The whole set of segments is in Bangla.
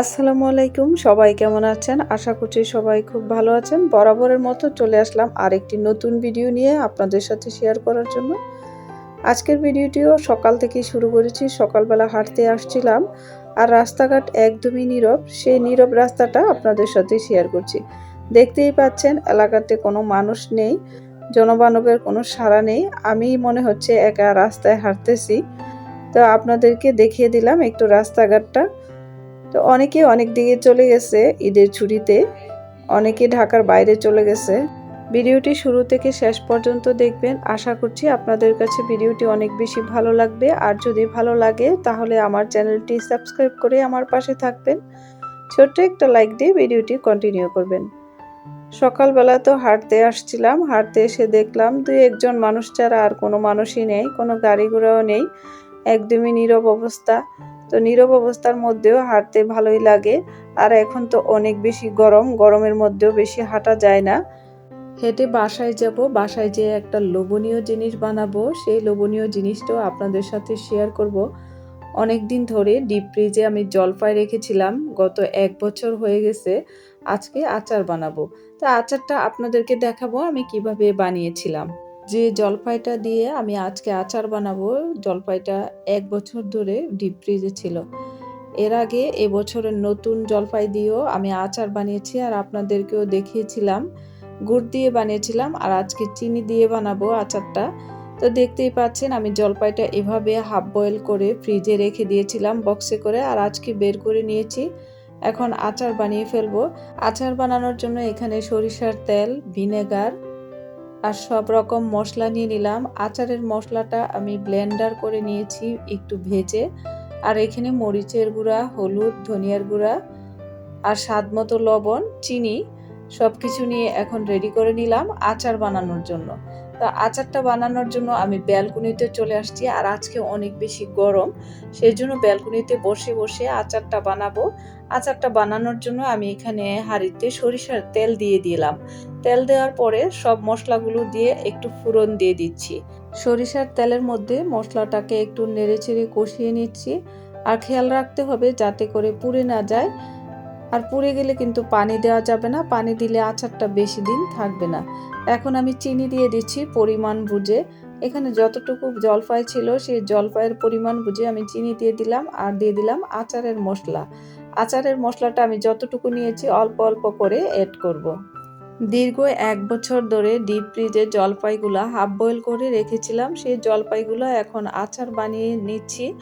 আসসালামু আলাইকুম। সবাই কেমন আছেন? আশা করছি সবাই খুব ভালো আছেন। বরাবরের মতো চলে আসলাম আরেকটি নতুন ভিডিও নিয়ে আপনাদের সাথে শেয়ার করার জন্য। আজকের ভিডিওটিও সকাল থেকেই শুরু করেছি। সকালবেলা হাঁটতে আসছিলাম আর রাস্তাঘাট একদমই নীরব। সেই নীরব রাস্তাটা আপনাদের সাথে শেয়ার করছি। দেখতেই পাচ্ছেন, এলাকাতে কোনো মানুষ নেই জনমানবের কোনো সাড়া নেই। আমি মনে হচ্ছে একা রাস্তায় হাঁটতেছি। তো আপনাদেরকে দেখিয়ে দিলাম একটু রাস্তাঘাটটা। তো অনেকে অনেক দিকে চলে গেছে ঈদের ছুটিতে। অনেকে ঢাকার বাইরে চলে গেছে। ভিডিওটি শুরু থেকে শেষ পর্যন্ত দেখবেন। আশা করছি আপনাদের কাছে ভিডিওটি অনেক বেশি ভালো লাগবে। আর যদি ভালো লাগে, তাহলে আমার চ্যানেলটি সাবস্ক্রাইব করে আমার পাশে থাকবেন। ছোট্ট একটা লাইক দিয়ে ভিডিওটি কন্টিনিউ করবেন। সকালবেলা তো হাঁটতে আসছিলাম। হাঁটতে এসে দেখলাম দুই একজন মানুষ ছাড়া আর কোনো মানুষই নেই, কোনো গাড়ি ঘোড়াও নেই। একদমই নীরব অবস্থা। তো নীরব অবস্থার মধ্যেও হাঁটতে ভালোই লাগে। আর এখন তো অনেক বেশি গরম, গরমের মধ্যেও বেশি হাঁটা যায় না। হেঁটে বাসায় যাব, বাসায় যেয়ে একটা লোভনীয় জিনিস বানাবো। সেই লোভনীয় জিনিসটাও আপনাদের সাথে শেয়ার করব। অনেক দিন ধরে ডিপ ফ্রিজে আমি জলপাই রেখেছিলাম, গত এক বছর হয়ে গেছে। আজকে আচার বানাবো। তা আচারটা আপনাদেরকে দেখাবো, আমি কীভাবে বানিয়েছিলাম। যে জলপাইটা দিয়ে আমি আজকে আচার বানাবো, জলপাইটা এক বছর ধরে ডিপ ফ্রিজে ছিল। এর আগে এবছরের নতুন জলপাই দিয়েও আমি আচার বানিয়েছি আর আপনাদেরকেও দেখিয়েছিলাম। গুড় দিয়ে বানিয়েছিলাম আর আজকে চিনি দিয়ে বানাবো আচারটা। তো দেখতেই পাচ্ছেন আমি জলপাইটা এভাবে হাফ বয়েল করে ফ্রিজে রেখে দিয়েছিলাম বক্সে করে আর আজকে বের করে নিয়েছি। এখন আচার বানিয়ে ফেলব। আচার বানানোর জন্য এখানে সরিষার তেল, ভিনেগার আর সব রকম মশলা নিয়ে নিলাম। আচারের মশলাটা আমি ব্লেন্ডার করে নিয়েছি একটু ভেজে। আর এখানে মরিচের গুঁড়া, হলুদ, ধনিয়ার গুঁড়া আর স্বাদ মতো লবণ, চিনি সব কিছু নিয়ে এখন রেডি করে নিলাম আচার বানানোর জন্য। তা আচারটা বানানোর জন্য আমি ব্যালকনিতে চলে আসছি। আর আজকে অনেক বেশি গরম সেই জন্য ব্যালকনিতে বসে বসে আচারটা বানাবো। আচারটা বানানোর জন্য আমি এখানে হাঁড়িতে সরিষার তেল দিয়ে দিলাম। তেল দেওয়ার পরে সব মশলাগুলো দিয়ে একটু ফুরন দিয়ে দিচ্ছি। সরিষার তেলের মধ্যে মশলাটাকে একটু নেড়েচেড়ে কষিয়ে নিচ্ছি। আর খেয়াল রাখতে হবে যাতে করে পুড়ে না যায়। পুড়ে গেলে কিন্তু পানি দেওয়া যাবে না। পানি দিলে আচারটা বেশি দিন থাকবে না। এখন আমি চিনি দিয়ে দিচ্ছি পরিমাণ বুঝে। এখানে যতটুকু জলপাই ছিল সেই জলপাইয়ের পরিমাণ বুঝে আমি চিনি দিয়ে দিলাম আর দিয়ে দিলাম আচারের মশলা। আচারের মশলাটা আমি যতটুকু নিয়েছি অল্প অল্প করে অ্যাড করব। দীর্ঘ এক বছর ধরে ডিপ ফ্রিজে জলপাইগুলা হাফ বয়েল করে রেখেছিলাম। সেই জলপাইগুলো এখন আচার বানিয়ে নিচ্ছি।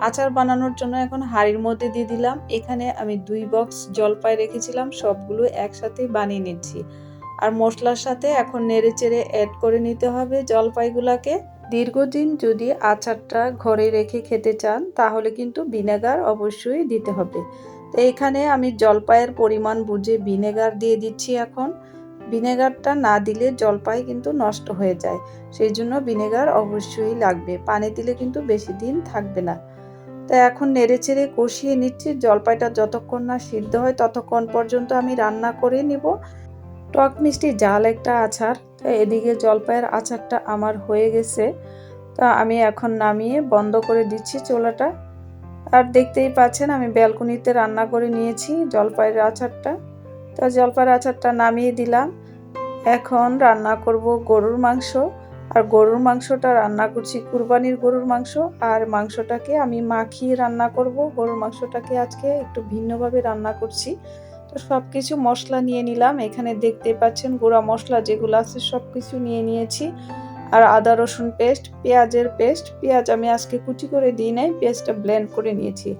আচার বানানোর জন্য এখন হাঁড়ির মধ্যে দিয়ে দিলাম। এখানে আমি দুই বক্স জলপাই রেখেছিলাম, সবগুলো একসাথে বানিয়ে নিচ্ছি। আর মশলার সাথে এখন নেড়ে চেড়ে অ্যাড করে নিতে হবে জলপাইগুলাকে। দীর্ঘদিন যদি আচারটা ঘরে রেখে খেতে চান, তাহলে কিন্তু ভিনেগার অবশ্যই দিতে হবে। তো এখানে আমি জলপাইয়ের পরিমাণ বুঝে ভিনেগার দিয়ে দিচ্ছি এখন। ভিনেগারটা না দিলে জলপাই কিন্তু নষ্ট হয়ে যায়। সেই জন্য ভিনেগার অবশ্যই লাগবে। পানি দিলে কিন্তু বেশি দিন থাকবে না। তো এখন নেড়ে চেড়ে কষিয়ে নিচ্ছি। জলপাইটা যতক্ষণ না সিদ্ধ হয় ততক্ষণ পর্যন্ত আমি রান্না করে নিব। টক মিষ্টি জাল একটা আচার। তো এদিকে জলপাইয়ের আচারটা আমার হয়ে গেছে। তা আমি এখন নামিয়ে বন্ধ করে দিচ্ছি চোলাটা। আর দেখতেই পাচ্ছেন আমি ব্যালকনিতে রান্না করে নিয়েছি জলপাইয়ের আচারটা। তা জলপাইয়ের আচারটা নামিয়ে দিলাম। এখন রান্না করব গরুর মাংস। আর গরুর মাংসটা রান্না করছি কুরবানির গরুর মাংস, আর মাংসটাকে আমি মাখিয়ে রান্না করব। গরুর মাংসটাকে আজকে একটু ভিন্নভাবে রান্না করছি। তো সব কিছু মশলা নিয়ে নিলাম। এখানে দেখতে পাচ্ছেন গুঁড়া মশলা যেগুলো আছে সব কিছু নিয়ে নিয়েছি। আর আদা রসুন পেস্ট, পেঁয়াজের পেস্ট। পেঁয়াজ আমি আজকে কুচি করে দিই নাই পেঁয়াজটা ব্লেন্ড করে নিয়েছি।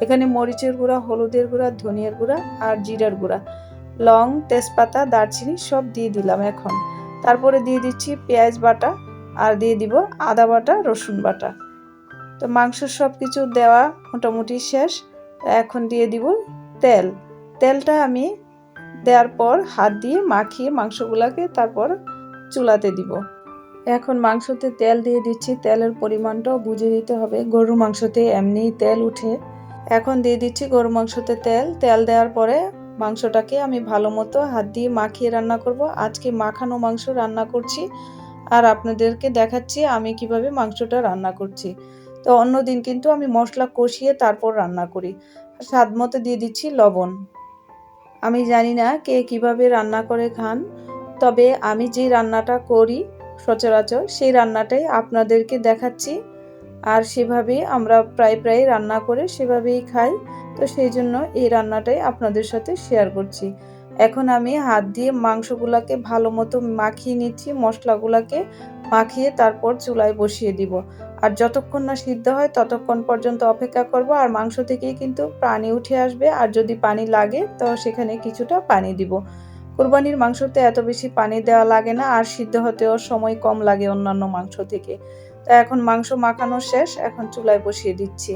এখানে মরিচের গুঁড়া, হলুদের গুঁড়া, ধনিয়ার গুঁড়া আর জিরার গুঁড়া। লং, তেজপাতা, দারচিনি সব দিয়ে দিলাম এখন। তারপরে দিয়ে দিচ্ছি পেঁয়াজ বাটা আর দিয়ে দিব আদা বাটা, রসুন বাটা। তো মাংস সব কিছু দেওয়া মোটামুটি শেষ। এখন দিয়ে দিব তেল। তেলটা আমি দেওয়ার পর হাত দিয়ে মাখিয়ে মাংসগুলোকে তারপর চুলাতে দিব। এখন মাংসতে তেল দিয়ে দিচ্ছি। তেলের পরিমাণটাও বুঝে দিতে হবে। গরুর মাংসতে এমনি তেল উঠে। এখন দিয়ে দিচ্ছি গরু মাংসতে তেল। তেল দেওয়ার পরে মাংসটাকে আমি ভালো মতো হাত দিয়ে মাখিয়ে রান্না করব। আজকে মাখানো মাংস রান্না করছি আর আপনাদেরকে দেখাচ্ছি আমি কীভাবে মাংসটা রান্না করছি। তো অন্য দিন কিন্তু আমি মশলা কষিয়ে তারপর রান্না করি। স্বাদ মতো দিয়ে দিচ্ছি লবণ। আমি জানি না কে কীভাবে রান্না করে খান, তবে আমি যে রান্নাটা করি সচরাচর সেই রান্নাটাই আপনাদেরকে দেখাচ্ছি। আর সেভাবেই আমরা প্রায় প্রায় রান্না করে সেভাবেই খাই। তো সেই জন্য এই রান্নাটাই আপনাদের সাথে শেয়ার করছি। এখন আমি হাত দিয়ে মাংসগুলোকে ভালো মতো মাখিয়ে নিচ্ছি, মশলাগুলোকে মাখিয়ে তারপর চুলায় বসিয়ে দিব। আর যতক্ষণ না সিদ্ধ হয় ততক্ষণ পর্যন্ত অপেক্ষা করব, আর মাংস থেকেই কিন্তু পানি উঠে আসবে। আর যদি পানি লাগে তো সেখানে কিছুটা পানি দিব। কোরবানির মাংসতে এত বেশি পানি দেওয়া লাগে না, আর সিদ্ধ হতেও সময় কম লাগে অন্যান্য মাংস থেকে। তা এখন মাংস মাখানো শেষ, এখন চুলায় বসিয়ে দিচ্ছি।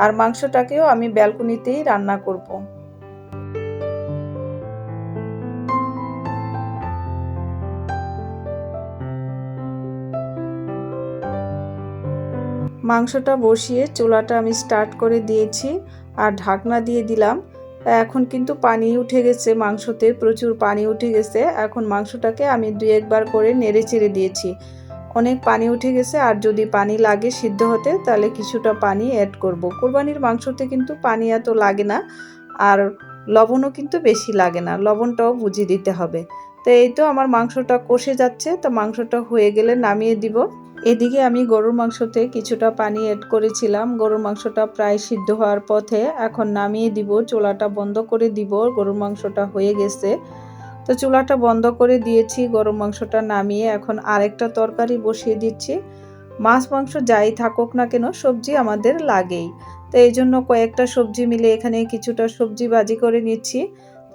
আর মাংসটাকেও আমি ব্যালকনিতেই রান্না করব। মাংসটা বসিয়ে চুলাটা আমি স্টার্ট করে দিয়েছি আর ঢাকনা দিয়ে দিলাম। এখন কিন্তু পানি উঠে গেছে মাংসতে, প্রচুর পানি উঠে গেছে। এখন মাংসটাকে আমি দুই একবার করে নেড়ে চেড়ে দিয়েছি। অনেক পানি উঠে গেছে, আর যদি পানি লাগে সিদ্ধ হতে, তাহলে কিছুটা পানি অ্যাড করব। কোরবানির মাংসতে কিন্তু পানি এত লাগে না, আর লবণও কিন্তু বেশি লাগে না, লবণটাও বুঝিয়ে দিতে হবে। তো এই তো আমার মাংসটা কষে যাচ্ছে, তো মাংসটা হয়ে গেলে নামিয়ে দিব। এদিকে আমি গরুর মাংসতে কিছুটা পানি অ্যাড করেছিলাম, গরুর মাংসটা প্রায় সিদ্ধ হওয়ার পথে এখন নামিয়ে দিব, চোলাটা বন্ধ করে দিব, গরুর মাংসটা হয়ে গেছে। তো চুলাটা বন্ধ করে দিয়েছি, গরম মাংসটা নামিয়ে এখন আরেকটা তরকারি বসিয়ে দিচ্ছি। মাছ, মাংস যাই থাকুক না কেন, সবজি আমাদের লাগেই। তো এই জন্য কয়েকটা সবজি মিলে এখানে কিছুটা সবজি বাজি করে নিচ্ছি।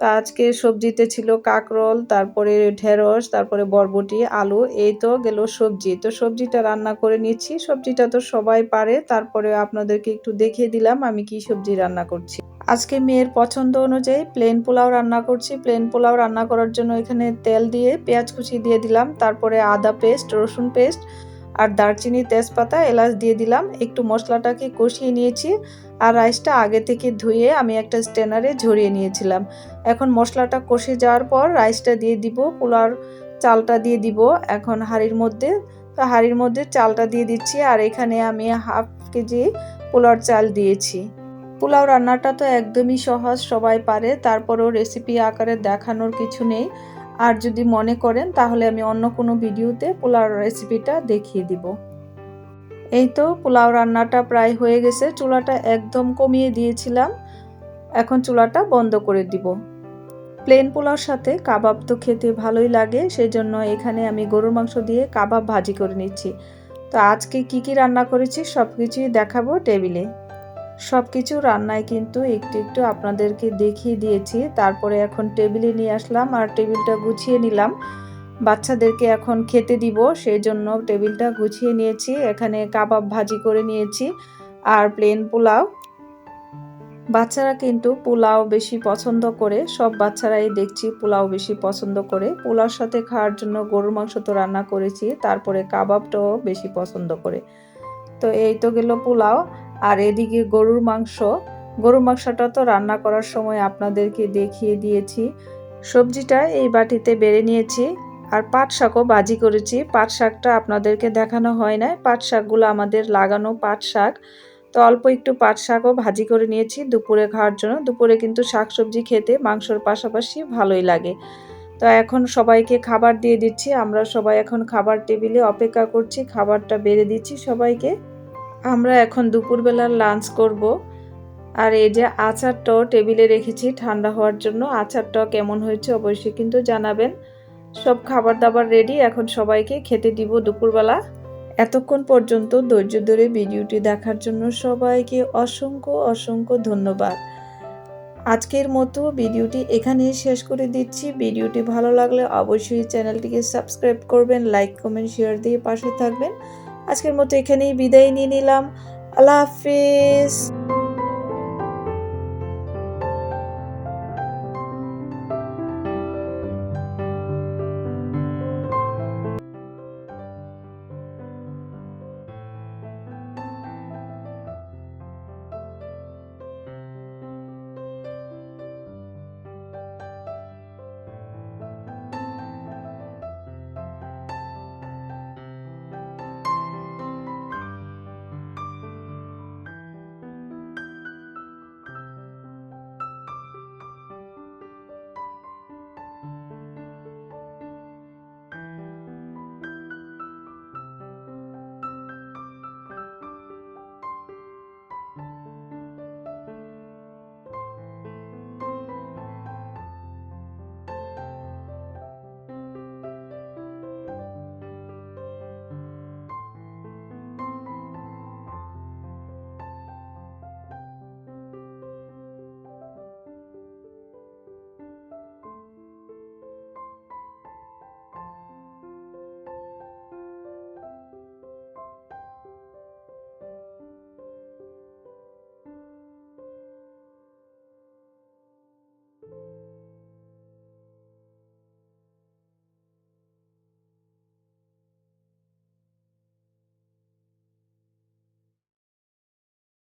তো আজকে সবজিতে ছিল কাকরোল, তারপরে ঢেঁড়স, তারপরে বরবটি, আলু, এই তো গেল সবজি। তো সবজিটা রান্না করে নিচ্ছি। সবজিটা তো সবাই পারে। তারপরে আপনাদেরকে একটু দেখিয়ে দিলাম আমি কি সবজি রান্না করছি। আজকে মেয়ের পছন্দ অনুযায়ী প্লেন পোলাও রান্না করছি। প্লেন পোলাও রান্না করার জন্য এখানে তেল দিয়ে পেঁয়াজ কুচি দিয়ে দিলাম। তারপরে আদা পেস্ট, রসুন পেস্ট আর দারচিনি তেজপাতা এলাচ দিয়ে দিলাম। একটু মশলাটাকে কষিয়ে নিয়েছি। আর রাইসটা আগে থেকে ধুয়ে আমি একটা স্টেনারে ঝরিয়ে নিয়েছিলাম। এখন মশলাটা কষে যাওয়ার পর রাইসটা দিয়ে দিব পোলার চালটা দিয়ে দিব এখন হাঁড়ির মধ্যে। তো হাঁড়ির মধ্যে চালটা দিয়ে দিচ্ছি আর এখানে আমি হাফ কেজি পোলার চাল দিয়েছি। পোলাও রান্নাটা তো একদমই সহজ, সবাই পারে, তারপরেও রেসিপি আকারে দেখানোর কিছু নেই। আর যদি মনে করেন তাহলে আমি অন্য কোনো ভিডিওতে পোলাও রেসিপিটা দেখিয়ে দিব। এই তো পোলাও রান্নাটা প্রায় হয়ে গেছে, চুলাটা একদম কমিয়ে দিয়েছিলাম। এখন চুলাটা বন্ধ করে দিব। প্লেন পোলাওর সাথে কাবাব তো খেতে ভালোই লাগে, সেজন্য এখানে আমি গরুর মাংস দিয়ে কাবাব ভাজি করে নিচ্ছি। তো আজকে কি কি রান্না করেছি সব কিছুই দেখাবো টেবিলে। সব কিছু রান্নায় কিন্তু একটু একটু আপনাদেরকে দেখিয়ে দিয়েছি, তারপরে এখন টেবিলে নিয়ে আসলাম আর টেবিলটা গুছিয়ে নিলাম। বাচ্চাদেরকে এখন খেতে দিব, সেই জন্য টেবিলটা গুছিয়ে নিয়েছি, এখানে কাবাব ভাজি করে নিয়েছি আর প্লেন পোলাও। বাচ্চারা কিন্তু পোলাও বেশি পছন্দ করে, সব বাচ্চারাই দেখছি পোলাও বেশি পছন্দ করে। পোলাওর সাথে খাওয়ার জন্য গরুর মাংস তো রান্না করেছি, তারপরে কাবাবটাও বেশি পছন্দ করে। তো এই তো গেল পোলাও, আর এদিকে গরুর মাংস। গরুর মাংসটা তো রান্না করার সময় আপনাদেরকে দেখিয়ে দিয়েছি। সবজিটা এই বাটিতে বেড়ে নিয়েছি। আর পাট শাকও বাজি করেছি। পাট শাকটা আপনাদেরকে দেখানো হয় না পাট শাকগুলো আমাদের লাগানো পাট শাক। তো অল্প একটু পাট শাকও ভাজি করে নিয়েছি দুপুরে খাওয়ার জন্য। দুপুরে কিন্তু শাক সবজি খেতে মাংসর পাশাপাশি ভালোই লাগে। তো এখন সবাইকে খাবার দিয়ে দিচ্ছি। আমরা সবাই এখন খাবার টেবিলে অপেক্ষা করছি। খাবারটা বেড়ে দিচ্ছি সবাইকে। আমরা এখন দুপুরবেলার লাঞ্চ করব। আর এই যে আচারটাও টেবিলে রেখেছি ঠান্ডা হওয়ার জন্য। আচারটাও কেমন হয়েছে অবশ্যই কিন্তু জানাবেন। সব খাবার দাবার রেডি এখন সবাইকে খেতে দিব দুপুরবেলা। এতক্ষণ পর্যন্ত ধৈর্য ধরে ভিডিওটি দেখার জন্য সবাইকে অসংখ্য অসংখ্য ধন্যবাদ। আজকের মতো ভিডিওটি এখানেই শেষ করে দিচ্ছি। ভিডিওটি ভালো লাগলে অবশ্যই চ্যানেলটিকে সাবস্ক্রাইব করবেন, লাইক, কমেন্ট শেয়ার দিয়ে পাশে থাকবেন। আজকের মতো এখানেই বিদায় নিয়ে নিলাম। আল্লাহ হাফিজ।